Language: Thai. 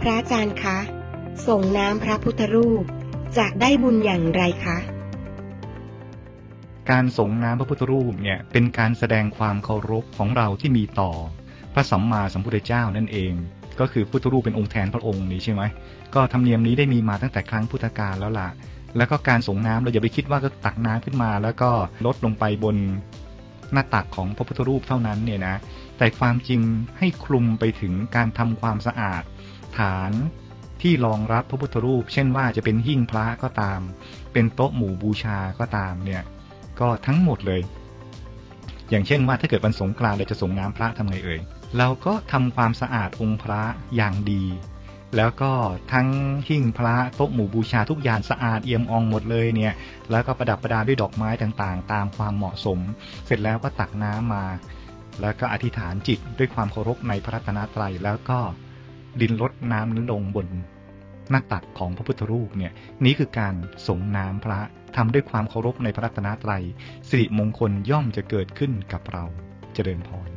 พระอาจารย์คะ ส่งน้ำพระพุทธรูปจากได้บุญอย่างไรคะ การส่งน้ำพระพุทธรูปเนี่ยเป็นการแสดงความเคารพของเราที่มีต่อ พระสัมมาสัมพุทธเจ้านั่นเอง ก็คือพุทธรูปเป็นองค์แทนพระองค์นี้ใช่ไหมก็ธรรมเนียมนี้ได้มีมาตั้งแต่ครั้งพุทธกาลแล้วล่ะ แล้วก็การส่งน้ำเราอย่าไปคิดว่าก็ตักน้ำขึ้นมา แล้วก็ลดลงไปบนหน้าตักของพระพุทธรูปเท่านั้นเนี่ยนะแต่ความจริงให้คลุมไปถึงการทำความสะอาด ฐานที่รองรับพระพุทธรูป เช่นว่าจะเป็นหิ้งพระก็ตาม เป็นโต๊ะหมู่บูชาก็ตามเนี่ย ก็ทั้งหมดเลย อย่างเช่นว่าถ้าเกิดวันสงกรานต์เราจะส่งน้ำพระทำไงเอ่ย เราก็ทำความสะอาดองค์พระอย่างดี แล้วก็ทั้งหิ้งพระโต๊ะหมู่บูชาทุกอย่างสะอาดเอี่ยมอองหมดเลยเนี่ย แล้วก็ประดับประดาด้วยดอกไม้ต่างๆ ตามความเหมาะสม เสร็จแล้วก็ตักน้ำมา แล้วก็อธิษฐานจิตด้วยความเคารพในพระรัตนตรัยแล้วก็ ดินลดน้ำนั้นลงบนหน้าตักของพระพุทธรูปเนี่ยนี้คือการส่งน้ำพระทำด้วยความเคารพในพระรัตนตรัยสิริมงคลย่อมจะเกิดขึ้นกับเราเจริญพร